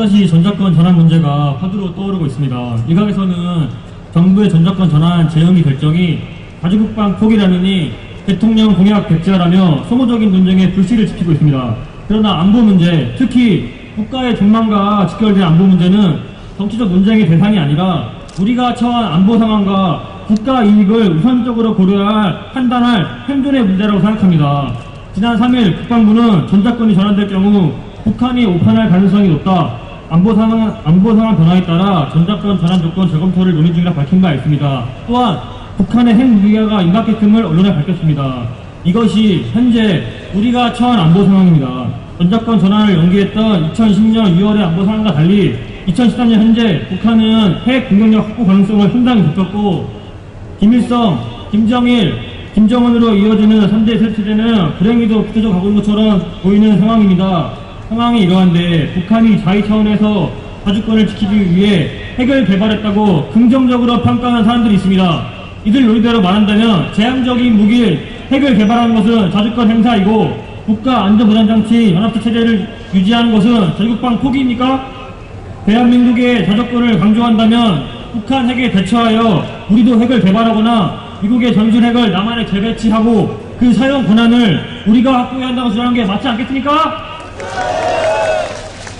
또다시 전자권 전환 문제가 화두로 떠오르고 있습니다. 일각에서는 정부의 전자권 전환 재연기 결정이 가주국방 포기라느니 대통령 공약 백지화라며 소모적인 논쟁에 불씨를 지피고 있습니다. 그러나 안보 문제, 특히 국가의 전망과 직결된 안보 문제는 정치적 논쟁의 대상이 아니라 우리가 처한 안보 상황과 국가 이익을 우선적으로 고려할 판단할 현존의 문제라고 생각합니다. 지난 3일 국방부는 전자권이 전환될 경우 북한이 오판할 가능성이 높다. 안보 상황, 안보 상황 변화에 따라 전자권 전환 조건 재검토를 논의 중이라 밝힌 바 있습니다. 또한 북한의 핵 무기화가 임박했음을 언론에 밝혔습니다. 이것이 현재 우리가 처한 안보 상황입니다. 전자권 전환을 연기했던 2010년 2월의 안보 상황과 달리 2013년 현재 북한은 핵 공격력 확보 가능성을 상당히 높였고 김일성, 김정일, 김정은으로 이어지는 3대 세체제는 불행히도 비켜져 가고 있는 것처럼 보이는 상황입니다. 상황이 이러한데 북한이 자위 차원에서 자주권을 지키기 위해 핵을 개발했다고 긍정적으로 평가하는 사람들이 있습니다. 이들 논리대로 말한다면 제한적인 무기를 핵을 개발하는 것은 자주권 행사이고 국가 안전보장장치 연합체 체제를 유지하는 것은 전국방 포기입니까? 대한민국의 자주권을 강조한다면 북한 핵에 대처하여 우리도 핵을 개발하거나 미국의 전술 핵을 남한에 재배치하고 그 사용 권한을 우리가 확보해야 한다고 주장하는 게 맞지 않겠습니까?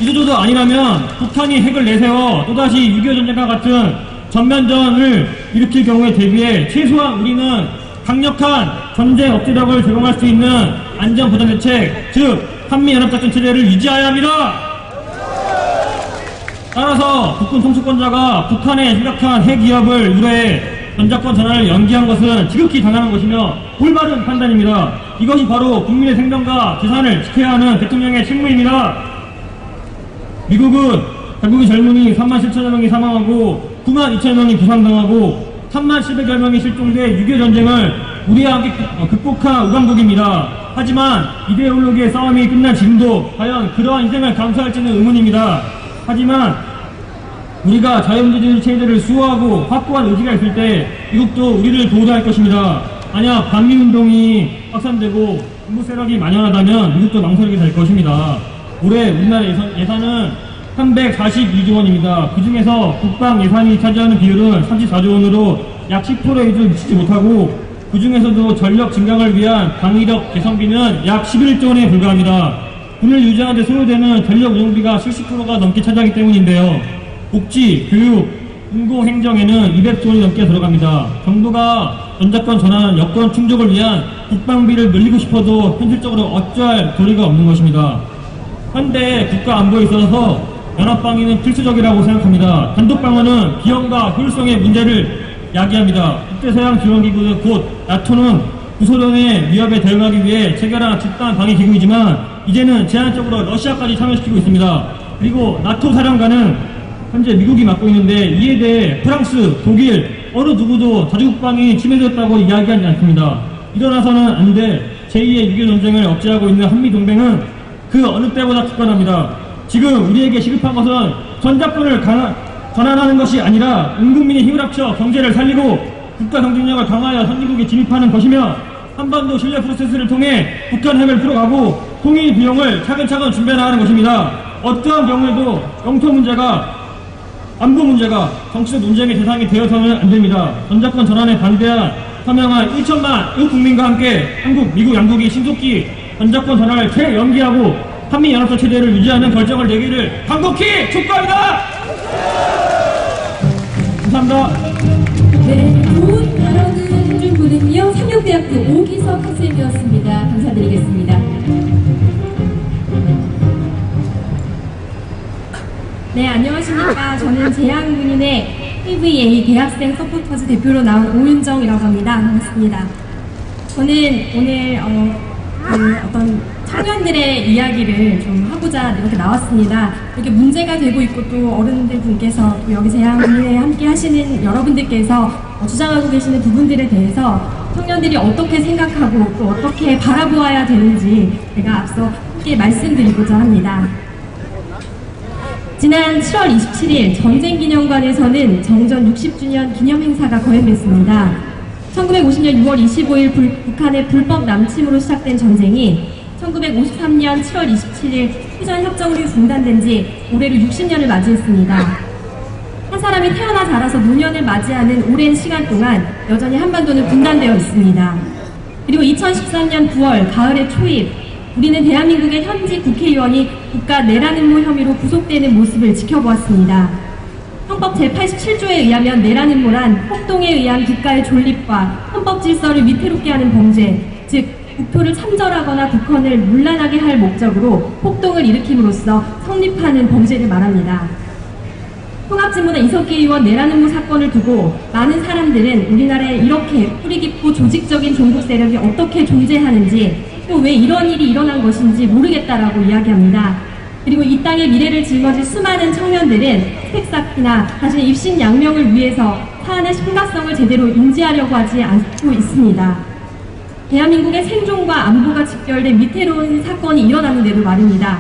이 조조도 아니라면 북한이 핵을 내세워 또다시 6.25 전쟁과 같은 전면전을 일으킬 경우에 대비해 최소한 우리는 강력한 전쟁 억제력을 제공할 수 있는 안전보장 대책, 즉 한미연합작전 체제를 유지해야 합니다. 따라서 국군 통수권자가 북한의 심각한 핵 위협을 우려해 전자권 전환을 연기한 것은 지극히 당연한 것이며 올바른 판단입니다. 이것이 바로 국민의 생명과 재산을 지켜야 하는 대통령의 책무입니다. 미국은 전국의 젊은이 3만 7천여 명이 사망하고 9만 2천여 명이 부상당하고 3만 700여 명이 실종돼 6.25 전쟁을 우리와 함께 극- 어, 극복한 우강국입니다. 하지만 이데올로기의 싸움이 끝난 지금도 과연 그러한 희생을 감수할지는 의문입니다. 하지만 우리가 자유민주주의 체제를 수호하고 확고한 의지가 있을 때 미국도 우리를 도우할 것입니다. 만약 반미운동이 확산되고 정부 세력이 만연하다면 미국도 망설이게 될 것입니다. 올해 우리나라 예산, 예산은 342조 원입니다. 그 중에서 국방 예산이 차지하는 비율은 34조 원으로 약 10%에도 미치지 못하고 그 중에서도 전력 증강을 위한 방위력 개선비는 약 11조 원에 불과합니다. 군을 유지하는 데 소요되는 전력 운영비가 70%가 넘게 차지하기 때문인데요. 복지, 교육, 공공 행정에는 200조 원이 넘게 들어갑니다. 정부가 전자권 전환 여건 충족을 위한 국방비를 늘리고 싶어도 현실적으로 어찌할 도리가 없는 것입니다. 현대 국가 안보에 있어서 연합방위는 필수적이라고 생각합니다. 단독방어는 비용과 효율성의 문제를 야기합니다. 국제서양 지원기구 곧 나토는 구소련의 위협에 대응하기 위해 체결한 집단 방위 기구이지만 이제는 제한적으로 러시아까지 참여시키고 있습니다. 그리고 나토 사령관은 현재 미국이 맡고 있는데 이에 대해 프랑스, 독일 어느 누구도 자주국방이 침해졌다고 이야기하지 않습니다. 일어나서는 안 될 제2의 6.25 전쟁을 억제하고 있는 한미 동맹은 그 어느 때보다 굳건합니다. 지금 우리에게 시급한 것은 전자권을 전환하는 것이 아니라 온 국민이 힘을 합쳐 경제를 살리고 국가 경쟁력을 강화하여 선진국에 진입하는 것이며 한반도 신뢰 프로세스를 통해 북한 핵을 풀어가고 통일 비용을 차근차근 준비해 나가는 것입니다. 어떠한 경우에도 영토 문제가 안보 문제가 정치적 논쟁의 대상이 되어서는 안 됩니다. 전자권 전환에 반대한 서명한 1천만 의 국민과 함께 한국, 미국 양국이 신속히 전자권 전환을 최연기하고 한미연합선 체제를 유지하는 결정을 내기를 강곡히 촉구합니다. 감사합니다. 네, 좋은 발언을 해준 분은요, 상영대학교 오기석 학생이었습니다. 감사드리겠습니다. 네, 안녕하십니까. 저는 재향군인의 PVA 대학생 서포터즈 대표로 나온 오윤정이라고 합니다. 반갑습니다. 저는 오늘 어, 그 어떤 청년들의 이야기를 좀 하고자 이렇게 나왔습니다. 이렇게 문제가 되고 있고 또 어른들 분께서 또 여기 재향군인에 함께 하시는 여러분들께서 어, 주장하고 계시는 부분들에 대해서 청년들이 어떻게 생각하고 또 어떻게 바라보아야 되는지 제가 앞서 함께 말씀드리고자 합니다. 지난 7월 27일 전쟁기념관에서는 정전 60주년 기념행사가 거행됐습니다. 1950년 6월 25일 불- 북한의 불법 남침으로 시작된 전쟁이 1953년 7월 27일 휴전 협정으로 중단된 지 올해로 60년을 맞이했습니다. 한 사람이 태어나 자라서 노년을 맞이하는 오랜 시간 동안 여전히 한반도는 분단되어 있습니다. 그리고 2013년 9월 가을의 초입 우리는 대한민국의 현지 국회의원이 국가 내란음모 혐의로 구속되는 모습을 지켜보았습니다. 헌법 제87조에 의하면 내란음모란 폭동에 의한 국가의 존립과 헌법 질서를 위태롭게 하는 범죄, 즉 국토를 참전하거나 국헌을 문란하게 할 목적으로 폭동을 일으킴으로써 성립하는 범죄를 말합니다. 통합진보다 이석기 의원 내란음모 사건을 두고 많은 사람들은 우리나라에 이렇게 뿌리 깊고 조직적인 종북 세력이 어떻게 존재하는지 또 왜 이런 일이 일어난 것인지 모르겠다라고 이야기합니다. 그리고 이 땅의 미래를 짊어질 수많은 청년들은 스펙 쌓기나 자신의 입신 양명을 위해서 사안의 심각성을 제대로 인지하려고 하지 않고 있습니다. 대한민국의 생존과 안보가 직결된 위태로운 사건이 일어났는데도 말입니다.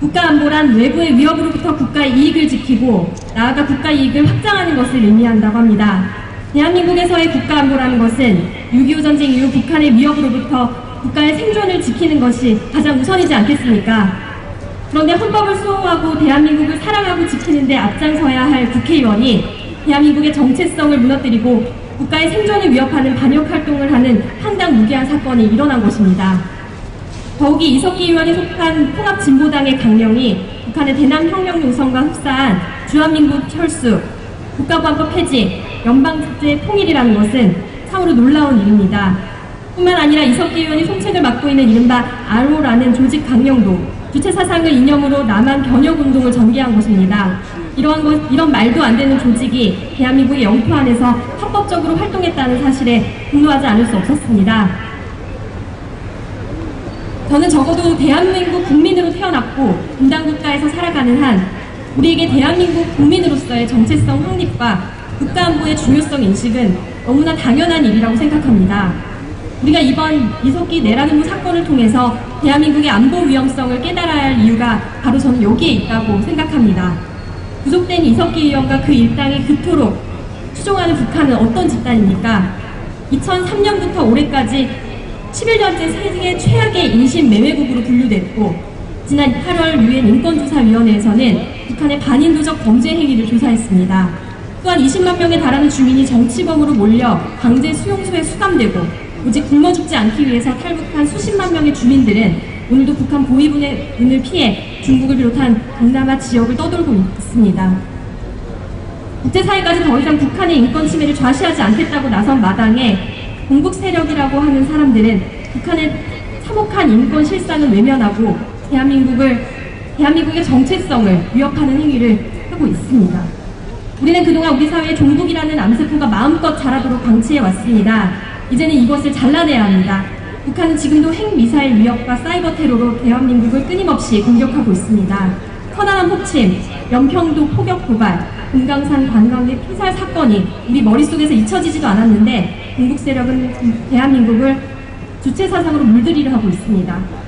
국가 안보란 외부의 위협으로부터 국가의 이익을 지키고 나아가 국가 이익을 확장하는 것을 의미한다고 합니다. 대한민국에서의 국가 안보라는 것은 6.25 전쟁 이후 북한의 위협으로부터 국가의 생존을 지키는 것이 가장 우선이지 않겠습니까? 그런데 헌법을 수호하고 대한민국을 사랑하고 지키는데 앞장서야 할 국회의원이 대한민국의 정체성을 무너뜨리고 국가의 생존을 위협하는 반역 활동을 하는 판당무계한 사건이 일어난 것입니다. 더욱이 이석기 의원이 속한 통합진보당의 강령이 북한의 대남혁명 노선과 흡사한 주한민국 철수, 국가보안법 폐지, 연방제 통일이라는 것은 참으로 놀라운 일입니다. 뿐만 아니라 이석기 의원이 손책을 맡고 있는 이른바 아로라는 조직 강령도 주체 사상을 이념으로 남한 변혁 운동을 전개한 것입니다. 이러한 것, 이런 말도 안 되는 조직이 대한민국의 영토 안에서 합법적으로 활동했다는 사실에 분노하지 않을 수 없었습니다. 저는 적어도 대한민국 국민으로 태어났고 분단 국가에서 살아가는 한 우리에게 대한민국 국민으로서의 정체성 확립과 국가 안보의 중요성 인식은 너무나 당연한 일이라고 생각합니다. 우리가 이번 이석기 내란음모 사건을 통해서 대한민국의 안보 위험성을 깨달아야 할 이유가 바로 저는 여기에 있다고 생각합니다. 구속된 이석기 의원과 그 일당이 그토록 추종하는 북한은 어떤 집단입니까? 2003년부터 올해까지 11년째 세계 최악의 인신 매매국으로 분류됐고 지난 8월 유엔 인권조사위원회에서는 북한의 반인도적 범죄 행위를 조사했습니다. 또한 20만 명에 달하는 주민이 정치범으로 몰려 강제 수용소에 수감되고 오직 굶어 죽지 않기 위해서 탈북한 수십만 명의 주민들은 오늘도 북한 보위군의 눈을 피해 중국을 비롯한 동남아 지역을 떠돌고 있습니다. 국제사회까지 더 이상 북한의 인권 침해를 좌시하지 않겠다고 나선 마당에 공북 세력이라고 하는 사람들은 북한의 참혹한 인권 실상을 외면하고 대한민국을 대한민국의 정체성을 위협하는 행위를 하고 있습니다. 우리는 그동안 우리 사회에 종북이라는 암세포가 마음껏 자라도록 방치해 왔습니다. 이제는 이것을 잘라내야 합니다. 북한은 지금도 핵미사일 위협과 사이버 테러로 대한민국을 끊임없이 공격하고 있습니다. 천안함 폭침, 연평도 포격 고발, 금강산 관광객 피살 사건이 우리 머릿속에서 잊혀지지도 않았는데 공북 세력은 대한민국을 주체 사상으로 물들이려 하고 있습니다.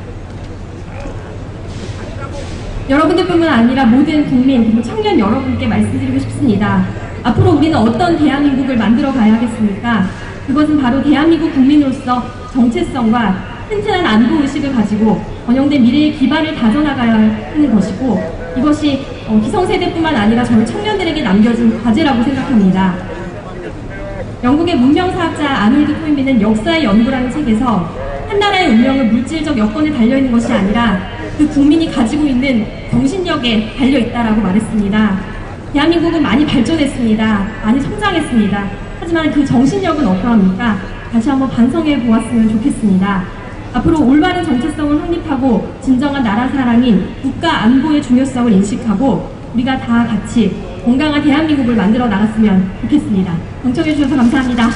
여러분들뿐만 아니라 모든 국민 그리고 청년 여러분께 말씀드리고 싶습니다. 앞으로 우리는 어떤 대한민국을 만들어 가야 하겠습니까? 그것은 바로 대한민국 국민으로서 정체성과 튼튼한 안보 의식을 가지고 번영된 미래의 기반을 다져나가야 하는 것이고 이것이 어, 기성세대뿐만 아니라 저희 청년들에게 남겨진 과제라고 생각합니다. 영국의 문명사학자 아놀드 토인비는 역사의 연구라는 책에서 한 나라의 운명은 물질적 여건에 달려있는 것이 아니라 그 국민이 가지고 있는 정신력에 달려 있다라고 말했습니다. 대한민국은 많이 발전했습니다. 많이 성장했습니다. 하지만 그 정신력은 어떠합니까? 다시 한번 반성해 보았으면 좋겠습니다. 앞으로 올바른 정체성을 확립하고 진정한 나라 사랑인 국가 안보의 중요성을 인식하고 우리가 다 같이 건강한 대한민국을 만들어 나갔으면 좋겠습니다. 경청해 주셔서 감사합니다.